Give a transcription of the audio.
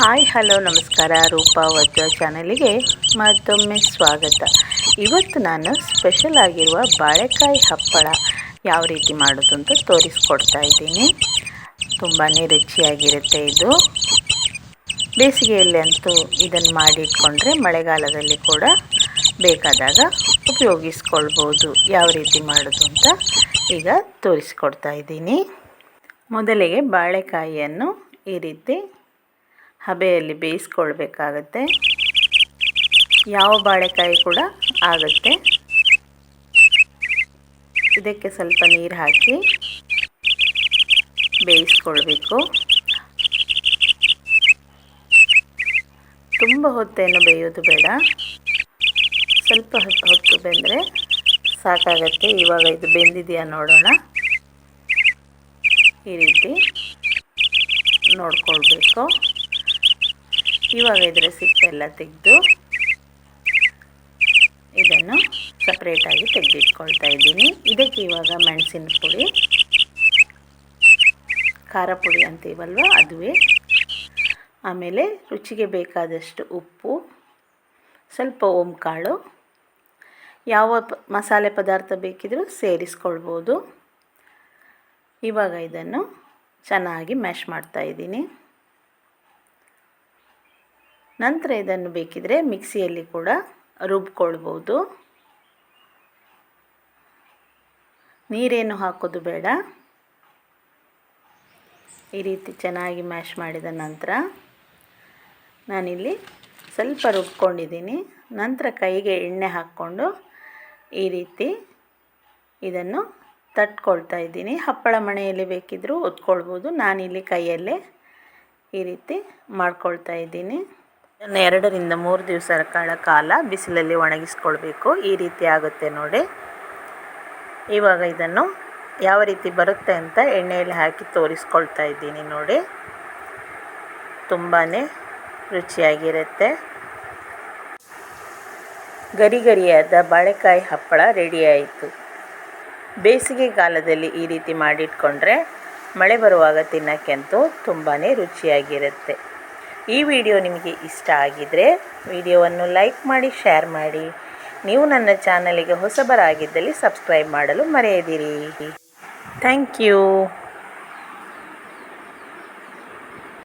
Hi, hello, ನಮಸ್ಕಾರ. ರೂಪಾ ವಜ್ರ ಚಾನಲಿಗೆ ಮತ್ತೊಮ್ಮೆ ಸ್ವಾಗತ. ಇವತ್ತು ನಾನು ಸ್ಪೆಷಲ್ ಆಗಿರುವ ಬಾಳೆಕಾಯಿ ಹಪ್ಪಳ ಯಾವ ರೀತಿ ಮಾಡೋದು ಅಂತ ತೋರಿಸ್ಕೊಡ್ತಾ ಇದ್ದೀನಿ. ತುಂಬಾ ರುಚಿಯಾಗಿರುತ್ತೆ ಇದು. ಬೇಸಿಗೆಯಲ್ಲಿ ಅಂತೂ ಇದನ್ನು ಮಾಡಿಟ್ಕೊಂಡ್ರೆ ಮಳೆಗಾಲದಲ್ಲಿ ಕೂಡ ಬೇಕಾದಾಗ ಉಪಯೋಗಿಸ್ಕೊಳ್ಬೋದು ಯಾವ ರೀತಿ ಮಾಡೋದು ಅಂತ ಈಗ ತೋರಿಸ್ಕೊಡ್ತಾ ಇದ್ದೀನಿ. ಮೊದಲಿಗೆ ಬಾಳೆಕಾಯಿಯನ್ನು ಈ ರೀತಿ ಹಬೆಯಲ್ಲಿ ಬೇಯಿಸ್ಕೊಳ್ಬೇಕಾಗತ್ತೆ. ಯಾವ ಬಾಳೆಕಾಯಿ ಕೂಡ ಆಗುತ್ತೆ. ಇದಕ್ಕೆ ಸ್ವಲ್ಪ ನೀರು ಹಾಕಿ ಬೇಯಿಸ್ಕೊಳ್ಬೇಕು. ತುಂಬ ಹೊತ್ತೇನು ಬೇಯೋದು ಬೇಡ. ಸ್ವಲ್ಪ ಹೊತ್ತು ಬೆಂದರೆ ಸಾಕಾಗತ್ತೆ. ಇವಾಗ ಇದು ಬೆಂದಿದೆಯಾ ನೋಡೋಣ. ಈ ರೀತಿ ನೋಡ್ಕೊಳ್ಬೇಕು. ಇವಾಗ ಇದರ ಸಿಪ್ಪೆಲ್ಲ ತೆಗೆದು ಇದನ್ನು ಸಪ್ರೇಟಾಗಿ ತೆಗೆದಿಟ್ಕೊಳ್ತಾ ಇದ್ದೀನಿ. ಇದಕ್ಕೆ ಇವಾಗ ಮೆಣಸಿನ ಪುಡಿ, ಖಾರ ಪುಡಿ ಅಂತೀವಲ್ವ ಅದುವೇ. ಆಮೇಲೆ ರುಚಿಗೆ ಬೇಕಾದಷ್ಟು ಉಪ್ಪು, ಸ್ವಲ್ಪ ಓಂಕಾಳು, ಯಾವ ಪ, ಮಸಾಲೆ ಪದಾರ್ಥ ಬೇಕಿದ್ರೂ ಸೇರಿಸ್ಕೊಳ್ಬೋದು. ಇವಾಗ ಇದನ್ನು ಚೆನ್ನಾಗಿ ಮ್ಯಾಶ್ ಮಾಡ್ತಾ ಇದ್ದೀನಿ. ನಂತರ ಇದನ್ನು ಬೇಕಿದ್ರೆ ಮಿಕ್ಸಿಯಲ್ಲಿ ಕೂಡ ರುಬ್ಕೊಳ್ಬೋದು. ನೀರೇನು ಹಾಕೋದು ಬೇಡ. ಈ ರೀತಿ ಚೆನ್ನಾಗಿ ಮ್ಯಾಶ್ ಮಾಡಿದ ನಂತರ ನಾನಿಲ್ಲಿ ಸ್ವಲ್ಪ ರುಬ್ಕೊಂಡಿದ್ದೀನಿ. ನಂತರ ಕೈಗೆ ಎಣ್ಣೆ ಹಾಕ್ಕೊಂಡು ಈ ರೀತಿ ಇದನ್ನು ತಟ್ಕೊಳ್ತಾ ಇದ್ದೀನಿ. ಹಪ್ಪಳ ಮಣೆಯಲ್ಲಿ ಬೇಕಿದ್ದರೂ ಒತ್ಕೊಳ್ಬೋದು ನಾನಿಲ್ಲಿ ಕೈಯಲ್ಲೇ ಈ ರೀತಿ ಮಾಡ್ಕೊಳ್ತಾ ಇದ್ದೀನಿ. ಎರಡರಿಂದ ಮೂರು ದಿವಸಗಳ ಕಾಲ ಕಾಲ ಬಿಸಿಲಲ್ಲಿ ಒಣಗಿಸ್ಕೊಳ್ಬೇಕು. ಈ ರೀತಿ ಆಗುತ್ತೆ ನೋಡಿ. ಇವಾಗ ಇದನ್ನು ಯಾವ ರೀತಿ ಬರುತ್ತೆ ಅಂತ ಎಣ್ಣೆಯಲ್ಲಿ ಹಾಕಿ ತೋರಿಸ್ಕೊಳ್ತಾ ಇದ್ದೀನಿ ನೋಡಿ. ತುಂಬಾ ರುಚಿಯಾಗಿರುತ್ತೆ. ಗರಿ ಗರಿಯಾದ ಬಾಳೆಕಾಯಿ ಹಪ್ಪಳ ರೆಡಿ ಆಯಿತು. ಬೇಸಿಗೆ ಕಾಲದಲ್ಲಿ ಈ ರೀತಿ ಮಾಡಿಟ್ಕೊಂಡ್ರೆ ಮಳೆ ಬರುವಾಗ ತಿನ್ನೋಕ್ಕಂತೂ ತುಂಬಾ ರುಚಿಯಾಗಿರುತ್ತೆ. ಈ ವಿಡಿಯೋ ನಿಮಗೆ ಇಷ್ಟ ಆಗಿದ್ದರೆ ವಿಡಿಯೋವನ್ನು ಲೈಕ್ ಮಾಡಿ, ಶೇರ್ ಮಾಡಿ. ನೀವು ನನ್ನ ಚಾನಲಿಗೆ ಹೊಸಬರಾಗಿದ್ದಲ್ಲಿ ಸಬ್ಸ್ಕ್ರೈಬ್ ಮಾಡಲು ಮರೆಯದಿರಿ. Thank you.